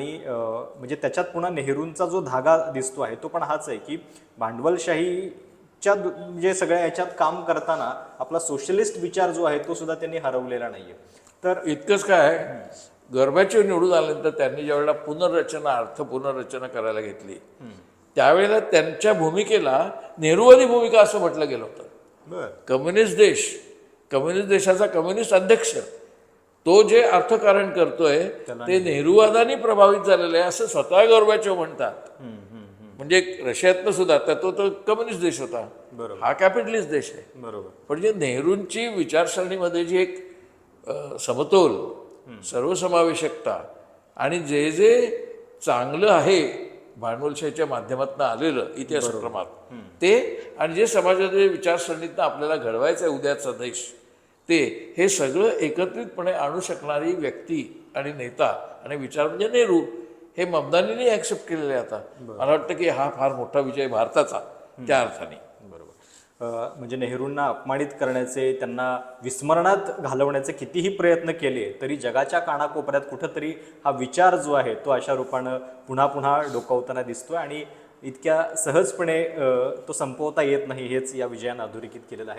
आणि म्हणजे त्याच्यात पुन्हा नेहरूंचा जो धागा दिसतो आहे तो पण हाच आहे की भांडवलशाहीच्या म्हणजे सगळ्या याच्यात काम करताना आपला सोशलिस्ट विचार जो आहे तो सुद्धा त्यांनी हरवलेला नाहीये. तर इतकंच काय गरबाचे निवडून आल्यानंतर त्यांनी ज्यावेळेला पुनर्रचना अर्थ पुनर्रचना करायला घेतली त्यावेळेला त्यांच्या भूमिकेला नेहरूवादी भूमिका असं म्हटलं गेलं होतं. कम्युनिस्ट देश कम्युनिस्ट देशाचा कम्युनिस्ट अध्यक्ष तो जे अर्थकारण करतोय ते नेहरूवादाने प्रभावित झालेलं आहे असं स्वतः गौरबाचेव म्हणतात. म्हणजे रशियातनं सुद्धा तर तो तो कम्युनिस्ट देश होता. हा कॅपिटलिस्ट देश आहे. बरोबर. पण जे नेहरूंची विचारसरणीमध्ये जी एक समतोल सर्वसमावेशकता आणि जे जे चांगलं आहे भांडवलशाहीच्या माध्यमातून आलेलं इतिहासक्रमात ते आणि जे समाजाच्या विचारसरणीतनं आपल्याला घडवायचं आहे उद्याचा देश ते हे सगळं एकत्रितपणे आणू शकणारी व्यक्ती आणि नेता आणि विचार म्हणजे नेहरू. हे ममदानीने ॲक्सेप्ट केलेले आता. मला वाटतं की हा फार मोठा विजय भारताचा त्या अर्थाने. म्हणजे नेहरूंना अपमानित करण्याचे त्यांना विस्मरणात घालवण्याचे कितीही प्रयत्न केले तरी जगाच्या कानाकोपऱ्यात कुठंतरी हा विचार जो आहे तो अशा रूपानं पुन्हा पुन्हा डोकावताना दिसतोय आणि इतक्या सहजपणे तो संपवता येत नाही हेच या विजयानं अधोरेखित केलेलं आहे.